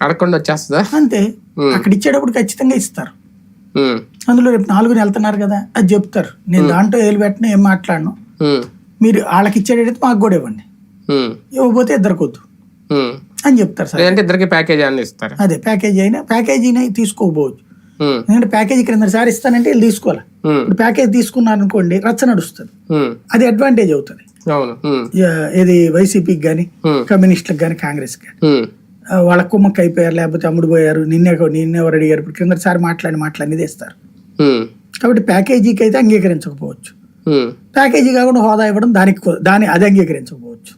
అడగకుండా వచ్చేస్తుందా అంతే. అక్కడ ఇచ్చేటప్పుడు ఖచ్చితంగా ఇస్తారు. అందులో రేపు నాలుగుని వెళ్తున్నారు కదా అది చెప్తారు. నేను దాంట్లో ఏలు పెట్టిన ఏం మాట్లాడను. మీరు వాళ్ళకి ఇచ్చేటైతే మాకు కూడా ఇవ్వండి. ఉమ్, ఇవ్వకపోతే ఇద్దరికి వద్దు ఉమ్. అని చెప్తారు సార్. లేదంటే ఇద్దరికి ప్యాకేజ్ అన్ని ఇస్తారు? అదే ప్యాకేజీ అయినా ప్యాకేజీని తీసుకోకపోవచ్చు. ఉమ్, ఎందుకంటే ప్యాకేజీ క్రింద సారి ఇస్తానంటే వీళ్ళు తీసుకోవాలి. ఇప్పుడు ప్యాకేజ్ తీసుకున్నారు అనుకోండి రచ్చ నడుస్తుంది. అది అడ్వాంటేజ్ అవుతుంది. ఏది వైసీపీకి కానీ. కమ్యూనిస్టులకు కానీ కాంగ్రెస్ కానీ వాళ్ళ కుమ్మక్క అయిపోయారు లేకపోతే అమ్ముడు పోయారు నిన్నే నిన్నే ఎవరు అడిగారు ఇప్పుడు క్రిందసారి మాట్లాడి మాట్లాడి ఇస్తారు కాబట్టి ప్యాకేజీకి అయితే అంగీకరించకపోవచ్చు ప్యాకేజీ కాకుండా హోదా ఇవ్వడం దానికి దాన్ని అది అంగీకరించకపోవచ్చు.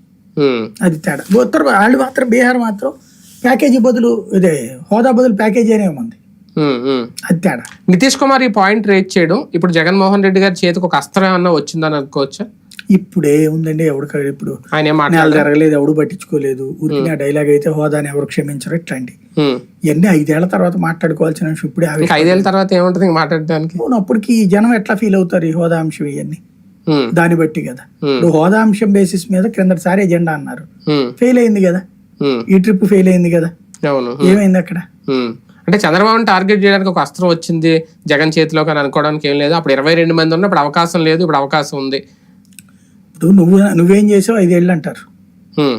అది తేడా. ఉత్తర వాళ్ళు మాత్రం బీహార్ మాత్రం ప్యాకేజీ బదులు ఇదే హోదా బదులు ప్యాకేజీ అనే ఉంది. అది తేడా. నితీష్ కుమార్ ఈ పాయింట్ రేట్ చేయడం ఇప్పుడు జగన్మోహన్ రెడ్డి గారి చేతికి ఒక అస్త్రం ఏమన్నా వచ్చిందని అనుకోవచ్చా? ఇప్పుడే ఉందండి ఎవరికి ఇప్పుడు నేల జరగలేదు ఎవడు పట్టించుకోలేదు. ఊరికి డైలాగ్ అయితే హోదాని ఎవరు క్షమించరు ఇట్లాంటి. ఇవన్నీ ఐదేళ్ళ తర్వాత మాట్లాడుకోవాల్సిన విషయం ఇప్పుడే ఐదేళ్ళ తర్వాత ఏముంటుంది మాట్లాడడానికి? అప్పటికి ఈ జనం ఎట్లా ఫీల్ అవుతారు ఈ హోదా అంశం ఇవన్నీ? దాన్ని బట్టి కదా. ఇప్పుడు హోదా అంశం బేసిస్ మీద క్రిందటిసారి ఎజెండా అన్నారు. ఫెయిల్ అయింది కదా? ఈ ట్రిప్ ఫెయిల్ అయింది కదా? అవును. ఏమైంది అక్కడ. అంటే చంద్రబాబుని టార్గెట్ చేయడానికి ఒక అస్త్రం వచ్చింది జగన్ చేతిలోకి అని అనుకోవడానికి ఏం లేదు. అప్పుడు ఇరవై రెండు మంది ఉన్నప్పుడు అవకాశం లేదు ఇప్పుడు అవకాశం ఉంది. ఇప్పుడు నువ్వు నువ్వేం చేసావు? ఐదేళ్ళు అంటారు.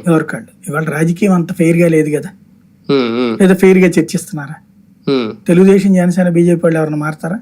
ఎవరికాళ్ళు ఇవాళ రాజకీయం అంత ఫెయిర్గా లేదు కదా. లేదా ఫెయిర్గా చర్చిస్తున్నారా? తెలుగుదేశం జనసేన బీజేపీ వాళ్ళు ఎవరైనా మారుతారా?